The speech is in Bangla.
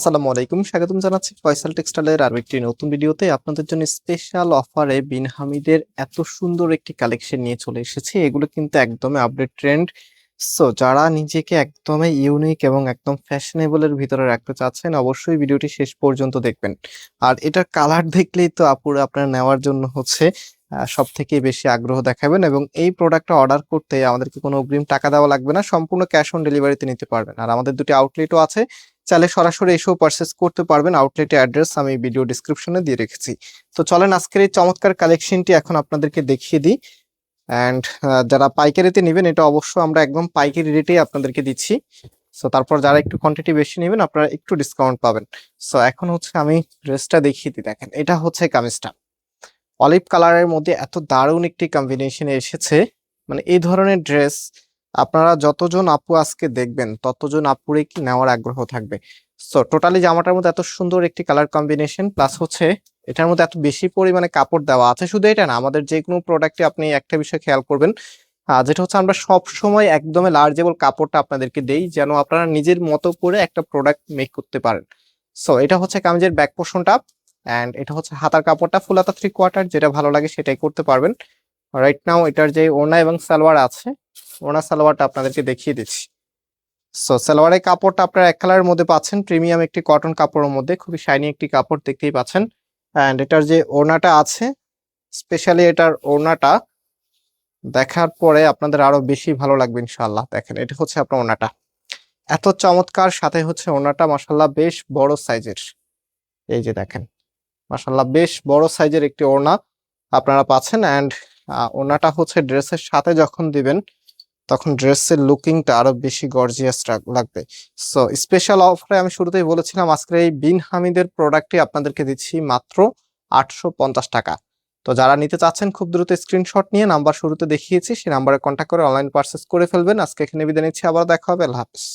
আসসালামু আলাইকুম, স্বাগতম জানাচ্ছি ফয়সাল টেক্সটাইলের আরও একটি নতুন ভিডিওতে। আপনাদের জন্য স্পেশাল অফারে বিন হামিদের এত সুন্দর একটি কালেকশন নিয়ে চলে এসেছি। এগুলো কিন্তু একদমই আপডেট ট্রেন্ড সো যারা নিজেকে একদমই ইউনিক এবং একদম ফ্যাশনেবলের ভিতরে রাখতে চাচ্ছেন, অবশ্যই ভিডিওটি শেষ পর্যন্ত দেখবেন। আর এটার কালার দেখলেই তো আপুরা আপনারা নেওয়ার জন্য হচ্ছে সব থেকে বেশি আগ্রহ দেখাবেন এবং এই প্রোডাক্টটা অর্ডার করতে আমাদেরকে কোনো অগ্রিম টাকা দেওয়া লাগবে না। সম্পূর্ণ ক্যাশ অন ডেলিভারিতে নিতে পারবেন। আর আমাদের দুটি আউটলেটও আছে। চাইলে সরাসরি এসেও পারচেস করতে পারবেন। আউটলেটের অ্যাড্রেস আমি ভিডিও ডিসক্রিপশনে দিয়ে রেখেছি। তো চলেন, আজকের এই চমৎকার কালেকশনটি এখন আপনাদেরকে দেখিয়ে দিই। অ্যান্ড যারা পাইকারিতে নেবেন, এটা অবশ্য আমরা একদম পাইকারি রেটেই আপনাদেরকে দিচ্ছি। সো তারপর যারা একটু কোয়ান্টিটি বেশি নেবেন, আপনারা একটু ডিসকাউন্ট পাবেন। সো এখন হচ্ছে আমি ড্রেসটা দেখিয়ে দিই। দেখেন, এটা হচ্ছে কামিজটা। অলিভ কালারের মধ্যে এত দারুণ একটি কম্বিনেশন এসেছে। মানে এই ধরনের ড্রেস আপনারা যতজন আপু আজকে দেখবেন, ততজন আপুরই কি নেওয়ার আগ্রহ থাকবে। সো টোটালি জামাটার মধ্যে এত সুন্দর একটি কালার কম্বিনেশন প্লাস হচ্ছে এটার মধ্যে এত বেশি পরিমাণে কাপড় দেওয়া আছে। শুধু এটা না, আমাদের যে কোনো প্রোডাক্টে আপনি একটা বিষয় খেয়াল করবেন যেটা হচ্ছে আমরা সব সময় একদমই লার্জেবল কাপড়টা আপনাদেরকে দেই, যেন আপনারা নিজের মতো করে একটা প্রোডাক্ট মেক করতে পারেন। সো এটা হচ্ছে কামিজের ব্যাক পোর্শনটা অ্যান্ড এটা হচ্ছে হাতার কাপড়টা ফুল হাতা থ্রি কোয়ার্টার যেটা ভালো লাগে সেটাই করতে পারবেন। রাইট নাও এটার যে ওড়না এবং সালোয়ার আছে, ওড়না সালোয়ারটা আপনাদেরকে দেখিয়ে দিচ্ছি। সো সালোয়ারের কাপড়টা আপনারা এক কালারের মধ্যে পাচ্ছেন প্রিমিয়াম একটি কটন কাপড়ের মধ্যে, খুবই শাইনি একটি কাপড় দেখতেই পাচ্ছেন। অ্যান্ড এটার যে ওড়নাটা আছে স্পেশালি এটার ওড়নাটা দেখার পরে আপনাদের আরও বেশি ভালো লাগবে ইনশাল্লাহ দেখেন, এটা হচ্ছে আপনার ওনাটা এত চমৎকার, সাথে হচ্ছে ওড়নাটা মাসাল্লাহ বেশ বড় সাইজের এই যে দেখেন। মাসাল্লাহ বেশ বড় সাইজের একটি ওড়না আপনারা পাচ্ছেন অ্যান্ড ওড়নাটা হচ্ছে ড্রেসের সাথে যখন দিবেন, তখন ড্রেসের লুকিংটা আরও বেশি গর্জিয়াস লাগবে। সো স্পেশাল অফারে আমি শুরুতেই বলেছিলাম, আজকের এই বিন হামিদের প্রোডাক্টটি আপনাদেরকে দিচ্ছি মাত্র আটশো পঞ্চাশ টাকা। তো যারা নিতে চাচ্ছেন, খুব দ্রুত স্ক্রিনশট নিয়ে নাম্বার শুরুতে দেখিয়েছি সেই নাম্বারে কন্ট্যাক্ট করে অনলাইন পার্সেস করে ফেলবেন। আজকে এখানে বিদায় নিচ্ছি আবার দেখা হবে, আল্লাহ হাফিজ।